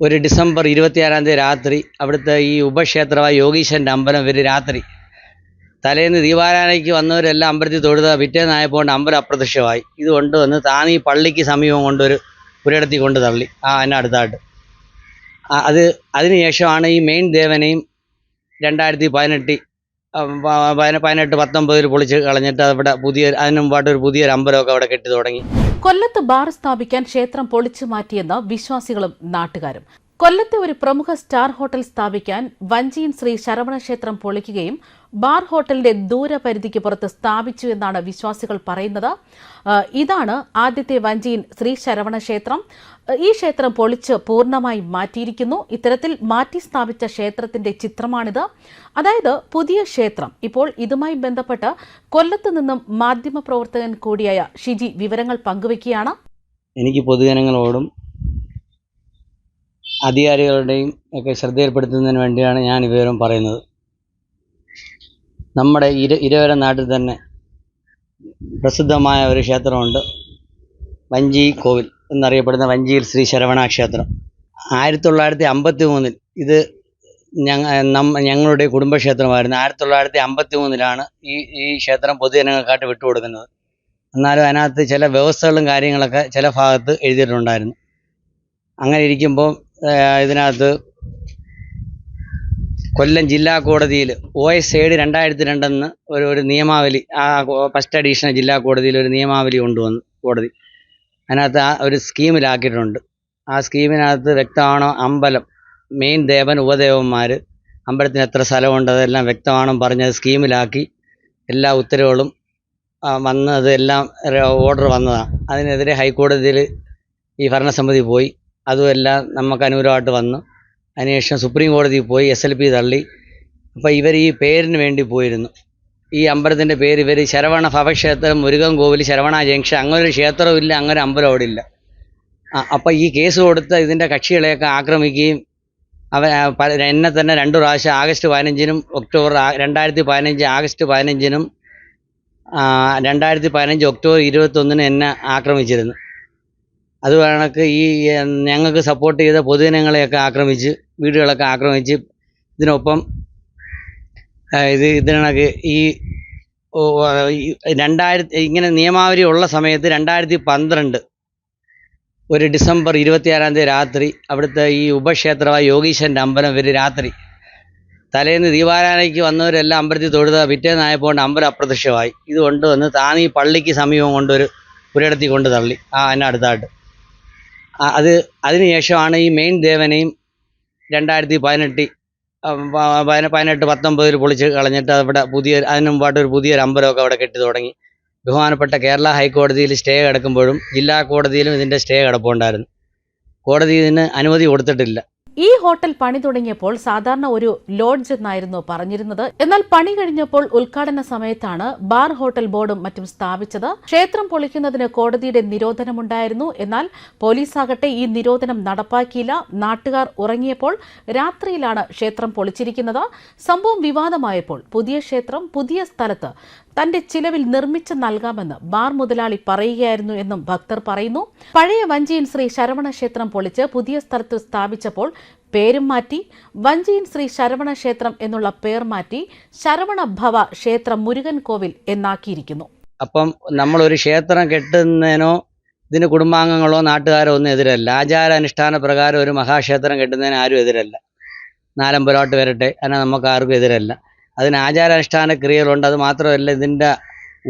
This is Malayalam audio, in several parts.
ഒരു ഡിസംബർ ഇരുപത്തിയാറാം തീയതി രാത്രി അവിടുത്തെ ഈ ഉപക്ഷേത്രമായ യോഗീശന്റെ അമ്പലം ഇവർ രാത്രി തലേന്ന് ദീപാരാധനയ്ക്ക് വന്നവരെല്ലാം അമ്പലത്തിൽ തൊഴുത. പിറ്റേന്നായപ്പോൾ അമ്പലം അപ്രത്യക്ഷമായി. ഇത് കൊണ്ടുവന്ന് താന്ന് ഈ പള്ളിക്ക് സമീപം കൊണ്ടൊരു പുരയിടത്തിൽ കൊണ്ട് തള്ളി. ആ അതിന്റെ അടുത്തായിട്ട് അത് അതിനുശേഷമാണ് ഈ മെയിൻ ദേവനെയും രണ്ടായിരത്തി പതിനെട്ടിൽ പതിനെട്ട് പത്തൊമ്പതിൽ പൊളിച്ച് കളഞ്ഞിട്ട് അവിടെ പുതിയ അതിന് ഒരു പുതിയൊരു അമ്പലമൊക്കെ അവിടെ കെട്ടി തുടങ്ങി. കൊല്ലത്ത് ബാർ സ്ഥാപിക്കാൻ ക്ഷേത്രം പൊളിച്ചു മാറ്റിയെന്ന് വിശ്വാസികളും നാട്ടുകാരും. കൊല്ലത്തെ ഒരു പ്രമുഖ സ്റ്റാർ ഹോട്ടൽ സ്ഥാപിക്കാൻ വഞ്ചിയൻ ശ്രീ ശരവണ ക്ഷേത്രം പൊളിക്കുകയും ബാർ ഹോട്ടലിന്റെ ദൂരപരിധിക്ക് പുറത്ത് സ്ഥാപിച്ചു എന്നാണ് വിശ്വാസികൾ പറയുന്നത്. ഇതാണ് ആദ്യത്തെ വഞ്ചിയൻ ശ്രീ ശരവണ ക്ഷേത്രം. ഈ ക്ഷേത്രം പൊളിച്ച് പൂർണമായി മാറ്റിയിരിക്കുന്നു. ഇത്തരത്തിൽ മാറ്റി സ്ഥാപിച്ച ക്ഷേത്രത്തിന്റെ ചിത്രമാണിത്. അതായത് പുതിയ ക്ഷേത്രം. ഇപ്പോൾ ഇതുമായി ബന്ധപ്പെട്ട് കൊല്ലത്ത് നിന്നും മാധ്യമ പ്രവർത്തകൻ കൂടിയായ ഷിജി വിവരങ്ങൾ പങ്കുവയ്ക്കുകയാണ്. എനിക്ക് പൊതുജനങ്ങളോടും അധികാരികളുടെയും ഒക്കെ ശ്രദ്ധയിൽപ്പെടുത്തുന്നതിന് വേണ്ടിയാണ് ഞാൻ ഇവരും പറയുന്നത്. നമ്മുടെ ഇര ഇരവര നാട്ടിൽ തന്നെ പ്രസിദ്ധമായ ഒരു ക്ഷേത്രമുണ്ട് വഞ്ചി കോവിൽ. എന്നറിയപ്പെടുന്ന വഞ്ചിയിൽ ശ്രീ ശരവണ ക്ഷേത്രം ആയിരത്തി തൊള്ളായിരത്തി അമ്പത്തി മൂന്നിൽ ഇത് ഞങ്ങ ഞങ്ങളുടെ കുടുംബക്ഷേത്രമായിരുന്നു. ആയിരത്തി തൊള്ളായിരത്തി അമ്പത്തി മൂന്നിലാണ് ഈ ഈ ക്ഷേത്രം പൊതുജനങ്ങൾക്കായിട്ട് വിട്ടുകൊടുക്കുന്നത്. എന്നാലും അതിനകത്ത് ചില വ്യവസ്ഥകളും കാര്യങ്ങളൊക്കെ ചില ഭാഗത്ത് എഴുതിയിട്ടുണ്ടായിരുന്നു. അങ്ങനെ ഇരിക്കുമ്പോൾ ഇതിനകത്ത് കൊല്ലം ജില്ലാ കോടതിയിൽ ഒ എസ് ഏഡ് രണ്ടായിരത്തി രണ്ടെന്ന് ഒരു ഒരു നിയമാവലി ആ ഫസ്റ്റ് അഡീഷണൽ ജില്ലാ കോടതിയിൽ ഒരു നിയമാവലി കൊണ്ടുവന്നു കോടതി. അതിനകത്ത് ആ ഒരു സ്കീമിലാക്കിയിട്ടുണ്ട്. ആ സ്കീമിനകത്ത് വ്യക്തമാണോ അമ്പലം? മെയിൻ ദേവൻ ഉപദേവന്മാർ അമ്പലത്തിന് എത്ര സ്ഥലമുണ്ട് അതെല്ലാം വ്യക്തമാണെന്ന് പറഞ്ഞത് സ്കീമിലാക്കി. എല്ലാ ഉത്തരവുകളും വന്നത് വന്ന് അതെല്ലാം ഓർഡർ വന്നതാണ് അതിനെതിരെ ഹൈക്കോടതിയിൽ ഈ ഭരണസമിതി പോയി. അതുമെല്ലാം നമുക്ക് അനുകൂലമായിട്ട് വന്നു. അതിനുശേഷം സുപ്രീം കോടതിയിൽ പോയി എസ് എൽ പി തള്ളി. അപ്പോൾ ഇവർ ഈ പേരിന് വേണ്ടി പോയിരുന്നു. ഈ അമ്പലത്തിന്റെ പേര് ഇവർ ശരവണ ഭവക്ഷേത്രം മുരുകൻ കോവിൽ ശരവണ ജംഗ്ഷൻ. അങ്ങനെ ഒരു ക്ഷേത്രവും ഇല്ല അങ്ങനെ അമ്പലം അവിടെ ഇല്ല. അപ്പോൾ ഈ കേസ് കൊടുത്ത് ഇതിന്റെ കക്ഷികളെയൊക്കെ ആക്രമിക്കുകയും അവ എന്നെ തന്നെ രണ്ടു പ്രാവശ്യം ആഗസ്റ്റ് പതിനഞ്ചിനും ഒക്ടോബർ രണ്ടായിരത്തി പതിനഞ്ച് ആഗസ്റ്റ് പതിനഞ്ചിനും രണ്ടായിരത്തി പതിനഞ്ച് ഒക്ടോബർ ഇരുപത്തൊന്നിന് എന്നെ ആക്രമിച്ചിരുന്നു. അത് കണക്ക് ഈ ഞങ്ങൾക്ക് സപ്പോർട്ട് ചെയ്ത പൊതുജനങ്ങളെയൊക്കെ ആക്രമിച്ച് വീടുകളൊക്കെ ആക്രമിച്ച് ഇതിനൊപ്പം ഇത് ഇതിനകത്ത് ഈ രണ്ടായിരത്തി ഇങ്ങനെ നിയമാവലി ഉള്ള സമയത്ത് രണ്ടായിരത്തി പന്ത്രണ്ട് ഒരു ഡിസംബർ ഇരുപത്തിയാറാം തീയതി രാത്രി അവിടുത്തെ ഈ ഉപക്ഷേത്രമായ യോഗീശന്റെ അമ്പലം ഇവർ രാത്രി തലേന്ന് ദീപാരാധനയ്ക്ക് വന്നവരെല്ലാം അമ്പലത്തിൽ തൊഴുത പിറ്റേന്നായപ്പോൾ അമ്പലം അപ്രത്യക്ഷമായി. ഇത് കൊണ്ടുവന്ന് താനീ ഈ പള്ളിക്ക് സമീപം കൊണ്ടൊരു പുരയിടത്തിൽ കൊണ്ട് തള്ളി ആ അതിന്റെ അടുത്തായിട്ട്. അത് അതിനുശേഷമാണ് ഈ മെയിൻ ദേവനെയും രണ്ടായിരത്തി പതിനെട്ടിൽ പതിനെട്ട് പത്തൊമ്പതിൽ പൊളിച്ച് കളഞ്ഞിട്ട് അവിടെ പുതിയ അതിന് മുമ്പായിട്ട് ഒരു പുതിയൊരു അമ്പലമൊക്കെ അവിടെ കെട്ടി തുടങ്ങി. ബഹുമാനപ്പെട്ട കേരള ഹൈക്കോടതിയിൽ സ്റ്റേ കിടക്കുമ്പോഴും ജില്ലാ കോടതിയിലും ഇതിന്റെ സ്റ്റേ കിടപ്പുണ്ടായിരുന്നു. കോടതി ഇതിന് അനുമതി കൊടുത്തിട്ടില്ല. ഈ ഹോട്ടൽ പണി തുടങ്ങിയപ്പോൾ സാധാരണ ഒരു ലോഡ്ജ് എന്നായിരുന്നു പറഞ്ഞിരുന്നത്. എന്നാൽ പണി കഴിഞ്ഞപ്പോൾ ഉദ്ഘാടന സമയത്താണ് ബാർ ഹോട്ടൽ ബോർഡും മറ്റും സ്ഥാപിച്ചത്. ക്ഷേത്രം പൊളിക്കുന്നതിന് കോടതിയുടെ നിരോധനമുണ്ടായിരുന്നു. എന്നാൽ പോലീസാകട്ടെ ഈ നിരോധനം നടപ്പാക്കിയില്ല. നാട്ടുകാർ ഉറങ്ങിയപ്പോൾ രാത്രിയിലാണ് ക്ഷേത്രം പൊളിച്ചിരിക്കുന്നത്. സംഭവം വിവാദമായപ്പോൾ പുതിയ ക്ഷേത്രം പുതിയ സ്ഥലത്ത് തന്റെ ചിലവിൽ നിർമ്മിച്ച് നൽകാമെന്ന് ബാർ മുതലാളി പറയുകയായിരുന്നു എന്നും ഭക്തർ പറയുന്നു. പഴയ വഞ്ചിയൻ ശ്രീ ശരവണ ക്ഷേത്രം പൊളിച്ച് പുതിയ സ്ഥലത്ത് സ്ഥാപിച്ചപ്പോൾ പേരും മാറ്റി വഞ്ചിയൻ ശ്രീ ശരവണ ക്ഷേത്രം എന്നുള്ള പേർ മാറ്റി ശരവണ ഭവ ക്ഷേത്രം മുരുകൻ കോവിൽ എന്നാക്കിയിരിക്കുന്നു. അപ്പം നമ്മൾ ഒരു ക്ഷേത്രം കെട്ടുന്നതിനോ ഇതിന് കുടുംബാംഗങ്ങളോ നാട്ടുകാരോ ഒന്നും എതിരല്ല. ആചാരാനുഷ്ഠാന പ്രകാരം ഒരു മഹാക്ഷേത്രം കെട്ടുന്നതിന് ആരും എതിരല്ല. നാലമ്പലോട്ട് വരട്ടെ അതിനെ നമുക്ക് ആർക്കും എതിരല്ല. അതിന് ആചാരാനുഷ്ഠാന ക്രിയകളുണ്ട്. അത് മാത്രമല്ല ഇതിന്റെ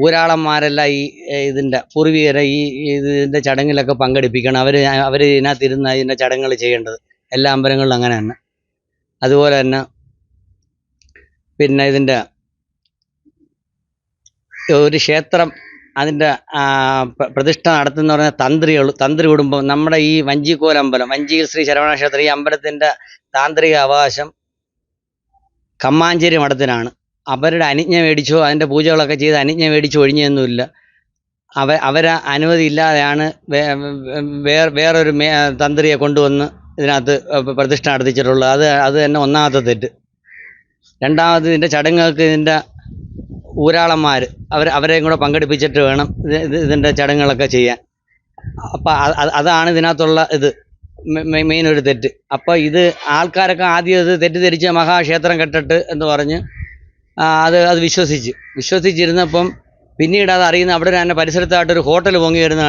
ഊരാളന്മാരെല്ലാം ഈ ഇതിന്റെ പൂർവികരെ ഈ ഇതിന്റെ ചടങ്ങിലൊക്കെ പങ്കെടുപ്പിക്കണം. അവർ അവർ ഇതിനകത്തിരുന്ന് ഇതിന്റെ ചടങ്ങുകൾ ചെയ്യേണ്ടത്. എല്ലാ അമ്പലങ്ങളിലും അങ്ങനെ തന്നെ. അതുപോലെ തന്നെ പിന്നെ ഇതിന്റെ ഒരു ക്ഷേത്രം അതിന്റെ പ്രതിഷ്ഠ നടത്തുന്ന പറഞ്ഞ തന്ത്രികൾ തന്ത്രി കുടുംബം നമ്മുടെ ഈ വഞ്ചിക്കോലമ്പലം വഞ്ചിയിൽ ശ്രീ ശരവണ ക്ഷേത്രം ഈ അമ്പലത്തിന്റെ താന്ത്രിക അവകാശം കമ്മാഞ്ചേരി മഠത്തിനാണ്. അവരുടെ അനുജ്ഞ മേടിച്ചോ അതിന്റെ പൂജകളൊക്കെ ചെയ്ത് അനുജ്ഞ മേടിച്ചോ ഒഴിഞ്ഞൊന്നുമില്ല. അവ അവരെ അനുമതി ഇല്ലാതെയാണ് വേ വേ- വേറൊരു മേ തന്ത്രിയെ കൊണ്ടുവന്ന് ഇതിനകത്ത് പ്രതിഷ്ഠ നടത്തിച്ചിട്ടുള്ളത്. അത് അത് തന്നെ ഒന്നാമത്തെ തെറ്റ്. രണ്ടാമത് ഇതിന്റെ ചടങ്ങുകൾക്ക് ഇതിന്റെ ഊരാളന്മാർ അവർ അവരെയും കൂടെ പങ്കെടുപ്പിച്ചിട്ട് വേണം ഇത് ഇത് ഇതിന്റെ ചടങ്ങുകളൊക്കെ ചെയ്യാൻ. അപ്പം അതാണ് ഇതിനകത്തുള്ള ഇത്. മെയിൻ ഒരു തെറ്റ്. അപ്പോൾ ഇത് ആൾക്കാരൊക്കെ ആദ്യം ഇത് തെറ്റിദ്ധരിച്ച് മഹാക്ഷേത്രം കെട്ടിട്ട് എന്ന് പറഞ്ഞ് അത് അത് വിശ്വസിച്ച്. വിശ്വസിച്ചിരുന്നപ്പം പിന്നീട് അത് അറിയുന്ന അവിടെ തന്നെ പരിസരത്തായിട്ടൊരു ഹോട്ടൽ പൊങ്ങി വരുന്ന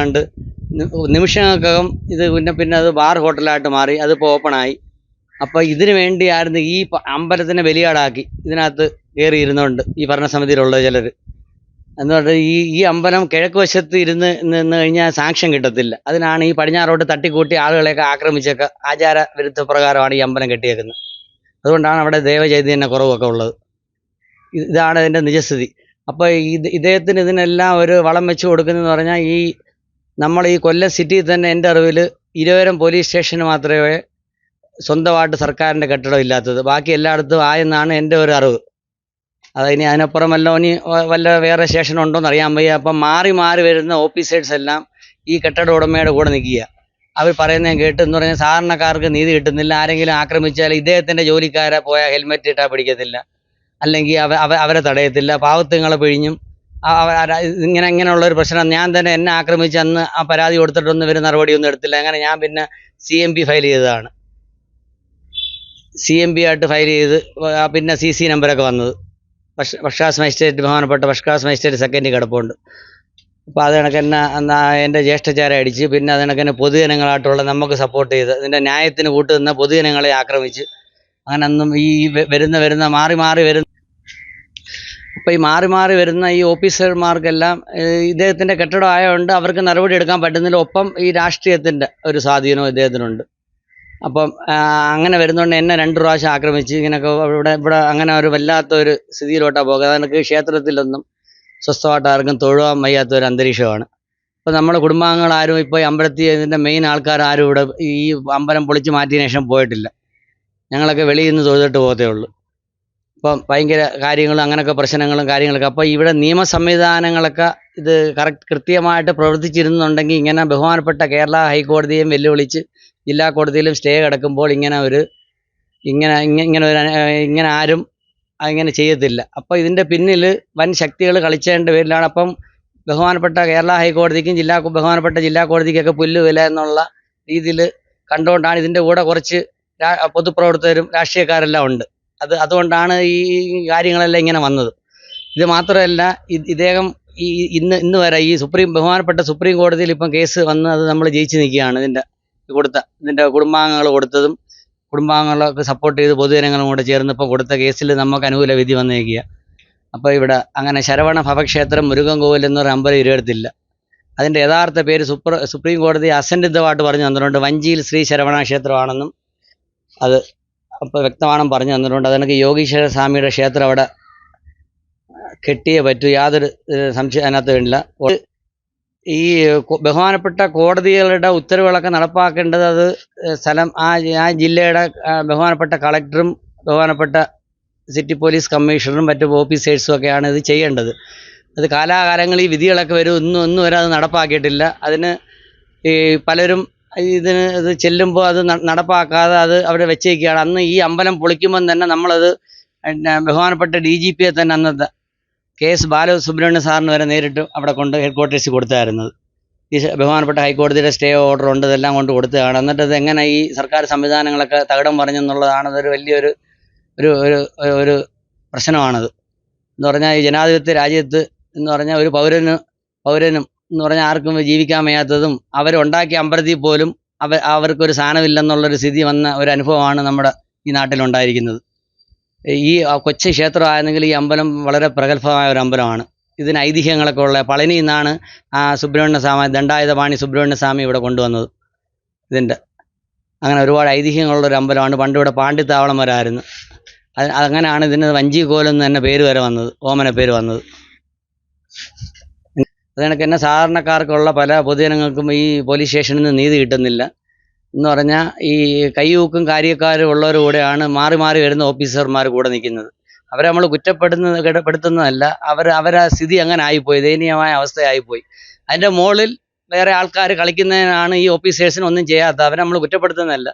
നിമിഷങ്ങൾക്കകം ഇത് പിന്നെ പിന്നെ അത് ബാർ ഹോട്ടലായിട്ട് മാറി അതിപ്പോൾ ഓപ്പണായി. അപ്പോൾ ഇതിനു വേണ്ടിയായിരുന്നു ഈ അമ്പലത്തിനെ ബലിയാടാക്കി. ഇതിനകത്ത് കയറിയിരുന്നുണ്ട് ഈ ഭരണസമിതിയിലുള്ള ചിലർ എന്ന് പറഞ്ഞാൽ ഈ ഈ അമ്പലം കിഴക്ക് വശത്ത് ഇരുന്ന് നിന്ന് കഴിഞ്ഞാൽ സാക്ഷ്യം കിട്ടത്തില്ല. അതിനാണ് ഈ പടിഞ്ഞാറോട്ട് തട്ടിക്കൂട്ടി ആളുകളെയൊക്കെ ആക്രമിച്ചൊക്കെ ആചാര വിരുദ്ധ പ്രകാരമാണ് ഈ അമ്പലം കെട്ടിയേക്കുന്നത്. അതുകൊണ്ടാണ് അവിടെ ദേവചൈതന്യ കുറവൊക്കെ ഉള്ളത്. ഇതാണ് ഇതിന്റെ നിജസ്ഥിതി. അപ്പോൾ ഇത് ഇദ്ദേഹത്തിന് ഇതിനെല്ലാം ഒരു വളം വെച്ച് കൊടുക്കുന്നതെന്ന് പറഞ്ഞാൽ ഈ നമ്മൾ ഈ കൊല്ലം സിറ്റിയിൽ തന്നെ എന്റെ അറിവിൽ ഇരുവരം പോലീസ് സ്റ്റേഷന് മാത്രമേ സ്വന്തമായിട്ട് സർക്കാരിന്റെ കെട്ടിടം ഇല്ലാത്തത്. ബാക്കി എല്ലായിടത്തും ആയെന്നാണ് എന്റെ ഒരു അറിവ്. അതിനി അതിനപ്പുറം വല്ല ഇനി വല്ല വേറെ സ്റ്റേഷൻ ഉണ്ടോ എന്ന് അറിയാൻ വയ്യ. അപ്പം മാറി മാറി വരുന്ന ഓഫീസേഴ്സ് എല്ലാം ഈ കെട്ടിട ഉടമയുടെ കൂടെ നിൽക്കുക. അവർ പറയുന്നത് കേട്ട്. എന്ന് പറഞ്ഞാൽ സാധാരണക്കാർക്ക് നീതി കിട്ടുന്നില്ല. ആരെങ്കിലും ആക്രമിച്ചാൽ ഇദ്ദേഹത്തിന്റെ ജോലിക്കാരെ പോയ ഹെൽമെറ്റ് ഇട്ടാൽ പിടിക്കത്തില്ല. അല്ലെങ്കിൽ അവ അവ- അവരെ തടയത്തില്ല. പാവത്തുങ്ങളെ പിഴിഞ്ഞും. ഇങ്ങനെ ഇങ്ങനെയുള്ള ഒരു പ്രശ്നം. ഞാൻ തന്നെ എന്നെ ആക്രമിച്ച് അന്ന് ആ പരാതി കൊടുത്തിട്ടൊന്നും ഇവർ നടപടിയൊന്നും എടുത്തില്ല. അങ്ങനെ ഞാൻ പിന്നെ സി എം പി ഫയൽ ചെയ്തതാണ്. സി എം പി ആയിട്ട് ഫയൽ ചെയ്ത് പിന്നെ സി സി നമ്പരൊക്കെ വന്നത്. ഫസ്റ്റ് ക്ലാസ് മജിസ്ട്രേറ്റ് ബഹുമാനപ്പെട്ട ഭക്ഷാസ് മജിസ്ട്രേറ്റ് സെക്കൻഡ് കിടപ്പുണ്ട്. അപ്പോൾ അത് കണക്ക് തന്നെ എന്നാ എന്റെ ജ്യേഷ്ഠചാരെ അടിച്ച് പിന്നെ അത് കണക്ക് തന്നെ പൊതുജനങ്ങളായിട്ടുള്ള നമുക്ക് സപ്പോർട്ട് ചെയ്ത് ഇതിന്റെ ന്യായത്തിന് കൂട്ടുനിന്ന പൊതുജനങ്ങളെ ആക്രമിച്ച് അങ്ങനെ ഒന്നും ഈ വരുന്ന വരുന്ന മാറി മാറി വരുന്ന അപ്പോൾ ഈ മാറി മാറി വരുന്ന ഈ ഓഫീസർമാർക്കെല്ലാം ഇദ്ദേഹത്തിന്റെ കെട്ടിടം ആയതുകൊണ്ട് അവർക്ക് നടപടി എടുക്കാൻ പറ്റുന്നില്ല. ഒപ്പം ഈ രാഷ്ട്രീയത്തിന്റെ ഒരു സ്വാധീനവും ഇദ്ദേഹത്തിനുണ്ട്. അപ്പം അങ്ങനെ വരുന്നതുകൊണ്ട് എന്നെ രണ്ട് പ്രാവശ്യം ആക്രമിച്ച് ഇങ്ങനെയൊക്കെ ഇവിടെ ഇവിടെ അങ്ങനെ ഒരു വല്ലാത്ത ഒരു സ്ഥിതിയിലോട്ടാണ് പോകുക അതെനിക്ക് ക്ഷേത്രത്തിലൊന്നും സ്വസ്ഥമായിട്ട് ആർക്കും തൊഴുവാൻ വയ്യാത്ത ഒരു അന്തരീക്ഷമാണ്. അപ്പോൾ നമ്മുടെ കുടുംബാംഗങ്ങൾ ആരും ഇപ്പോൾ അമ്പലത്തിൽ ഇതിന്റെ മെയിൻ ആൾക്കാർ ആരും ഇവിടെ ഈ അമ്പലം പൊളിച്ച് മാറ്റിയതിനു ശേഷം പോയിട്ടില്ല. ഞങ്ങളൊക്കെ വെളിയിൽ നിന്ന് തൊഴുതിട്ട് പോകത്തേ ഉള്ളൂ. അപ്പം ഭയങ്കര കാര്യങ്ങളും അങ്ങനെയൊക്കെ പ്രശ്നങ്ങളും കാര്യങ്ങളൊക്കെ. അപ്പോൾ ഇവിടെ നിയമ സംവിധാനങ്ങളൊക്കെ ഇത് കറക്റ്റ് കൃത്യമായിട്ട് പ്രവർത്തിച്ചിരുന്നുണ്ടെങ്കിൽ ഇങ്ങനെ ബഹുമാനപ്പെട്ട കേരള ഹൈക്കോടതിയും വെല്ലുവിളിച്ച് ജില്ലാ കോടതിയിലും സ്റ്റേ കിടക്കുമ്പോൾ ഇങ്ങനെ ഒരു ഇങ്ങനെ ഇങ്ങനെ ഒരു ഇങ്ങനെ ആരും അങ്ങനെ ചെയ്യത്തില്ല. അപ്പോൾ ഇതിന്റെ പിന്നിൽ വൻ ശക്തികൾ കളിച്ചേണ്ട പേരിലാണ് അപ്പം ബഹുമാനപ്പെട്ട കേരള ഹൈക്കോടതിക്കും ജില്ലാ ബഹുമാനപ്പെട്ട ജില്ലാ കോടതിക്കൊക്കെ പുല്ല് വില എന്നുള്ള രീതിയിൽ കണ്ടുകൊണ്ടാണ് ഇതിന്റെ കൂടെ കുറച്ച് പൊതുപ്രവർത്തകരും രാഷ്ട്രീയക്കാരെല്ലാം ഉണ്ട്. അത് അതുകൊണ്ടാണ് ഈ കാര്യങ്ങളെല്ലാം ഇങ്ങനെ വന്നത്. ഇത് മാത്രമല്ല ഇദ്ദേഹം ഈ ഇന്ന് ഇന്ന് വരെ ഈ സുപ്രീം ബഹുമാനപ്പെട്ട സുപ്രീം കോടതിയിൽ ഇപ്പം കേസ് വന്ന് അത് നമ്മൾ ജയിച്ച് നിൽക്കുകയാണ് ഇതിന്റെ കൊടുത്ത ഇതിന്റെ കുടുംബാംഗങ്ങൾ കൊടുത്തതും കുടുംബാംഗങ്ങളൊക്കെ സപ്പോർട്ട് ചെയ്ത് പൊതുജനങ്ങളും കൂടെ ചേർന്ന് ഇപ്പോൾ കൊടുത്ത കേസിൽ നമുക്ക് അനുകൂല വിധി വന്നേക്കുക അപ്പോൾ ഇവിടെ അങ്ങനെ ശരവണ ഭവക്ഷേത്രം മുരുകൻകോവിൽ എന്നൊരു അമ്പലം ഇരുവരത്തില്ല അതിന്റെ യഥാർത്ഥ പേര് സുപ്ര സുപ്രീം കോടതി അസന്നിഗ്ധമായിട്ട് പറഞ്ഞു തന്നിട്ടുണ്ട്. വഞ്ചിയിൽ ശ്രീ ശരവണ ക്ഷേത്രമാണെന്നും അത് അപ്പോൾ വ്യക്തമാണെന്ന് പറഞ്ഞു തന്നിട്ടുണ്ട്. അതെനിക്ക് യോഗീശ്വര സ്വാമിയുടെ ക്ഷേത്രം അവിടെ കെട്ടിയേ പറ്റൂ. യാതൊരു സംശയം അതിനകത്ത് വേണ്ടില്ല. ഈ ബഹുമാനപ്പെട്ട കോടതികളുടെ ഉത്തരവുകളൊക്കെ നടപ്പാക്കേണ്ടത് അത് സ്ഥലം ആ ആ ജില്ലയുടെ ബഹുമാനപ്പെട്ട കളക്ടറും ബഹുമാനപ്പെട്ട സിറ്റി പോലീസ് കമ്മീഷണറും മറ്റു ഓഫീസേഴ്സും ഒക്കെയാണ് ഇത് ചെയ്യേണ്ടത്. അത് കാലാകാലങ്ങളിൽ വിധികളൊക്കെ വരും. ഒന്നും ഒന്നും വരെ അത് നടപ്പാക്കിയിട്ടില്ല. അതിന് ഈ പലരും ഇതിന് ഇത് ചെല്ലുമ്പോൾ അത് നടപ്പാക്കാതെ അത് അവിടെ വെച്ചേക്കുകയാണ്. അന്ന് ഈ അമ്പലം പൊളിക്കുമ്പം തന്നെ നമ്മളത് ബഹുമാനപ്പെട്ട ഡി ജി പിയെ തന്നെ അന്നത്തെ കെ എസ് ബാലസുബ്രഹ്മണ്യ സാറിന് വരെ നേരിട്ട് അവിടെ കൊണ്ട് ഹെഡ് ക്വാർട്ടേഴ്സിൽ കൊടുത്തായിരുന്നത് ഈ ബഹുമാനപ്പെട്ട ഹൈക്കോടതിയുടെ സ്റ്റേ ഓർഡർ ഉണ്ട് ഇതെല്ലാം കൊണ്ട് കൊടുത്തതാണ്. എന്നിട്ട് ഇത് എങ്ങനെ ഈ സർക്കാർ സംവിധാനങ്ങളൊക്കെ തകിടം പറഞ്ഞെന്നുള്ളതാണ് അതൊരു വലിയൊരു ഒരു ഒരു ഒരു പ്രശ്നമാണത്. എന്ന് പറഞ്ഞാൽ ഈ ജനാധിപത്യ രാജ്യത്ത് എന്ന് പറഞ്ഞാൽ ഒരു പൗരന് പൗരനും എന്ന് പറഞ്ഞാൽ ആർക്കും ജീവിക്കാൻ വയ്യാത്തതും അവരുണ്ടാക്കിയ അമ്പലത്തിൽ പോലും അവ അവർക്കൊരു സ്ഥാനമില്ലെന്നുള്ളൊരു സ്ഥിതി വന്ന ഒരു അനുഭവമാണ് നമ്മുടെ ഈ നാട്ടിലുണ്ടായിരിക്കുന്നത്. ഈ കൊച്ചു ക്ഷേത്രമായിരുന്നെങ്കിൽ ഈ അമ്പലം വളരെ പ്രഗത്ഭമായ ഒരു അമ്പലമാണ്. ഇതിന് ഐതിഹ്യങ്ങളൊക്കെ ഉള്ള പളനി നിന്നാണ് ആ സുബ്രഹ്മണ്യ സ്വാമി ദണ്ഡായുധപാണി സുബ്രഹ്മണ്യ സ്വാമി ഇവിടെ കൊണ്ടുവന്നത്. ഇതിന്റെ അങ്ങനെ ഒരുപാട് ഐതിഹ്യങ്ങളുള്ള ഒരു അമ്പലമാണ്. പണ്ട് ഇവിടെ പാണ്ഡിത്താവളം വരായിരുന്നു. അത് അങ്ങനെയാണ് ഇതിന് വഞ്ചിക്കോലെന്ന് തന്നെ പേര് വരെ വന്നത് ഓമന പേര് വന്നത്. അതുകണക്ക് എന്നെ സാധാരണക്കാർക്കുള്ള പല പൊതുജനങ്ങൾക്കും ഈ പോലീസ് സ്റ്റേഷനിൽ നിന്ന് നീതി കിട്ടുന്നില്ല. എന്ന് പറഞ്ഞാൽ ഈ കയ്യൂക്കും കാര്യക്കാരും ഉള്ളവർ കൂടെയാണ് മാറി മാറി വരുന്ന ഓഫീസർമാർ കൂടെ നിൽക്കുന്നത്. അവരെ നമ്മൾ കുറ്റപ്പെടുന്നത് കിടപ്പെടുത്തുന്നതല്ല. അവർ അവരെ സ്ഥിതി അങ്ങനെ ആയിപ്പോയി. ദയനീയമായ അവസ്ഥയായിപ്പോയി. അതിന്റെ മുകളിൽ വേറെ ആൾക്കാർ കളിക്കുന്നതിനാണ് ഈ ഓഫീസേഴ്സിന് ഒന്നും ചെയ്യാത്ത അവരെ നമ്മൾ കുറ്റപ്പെടുത്തുന്നതല്ല.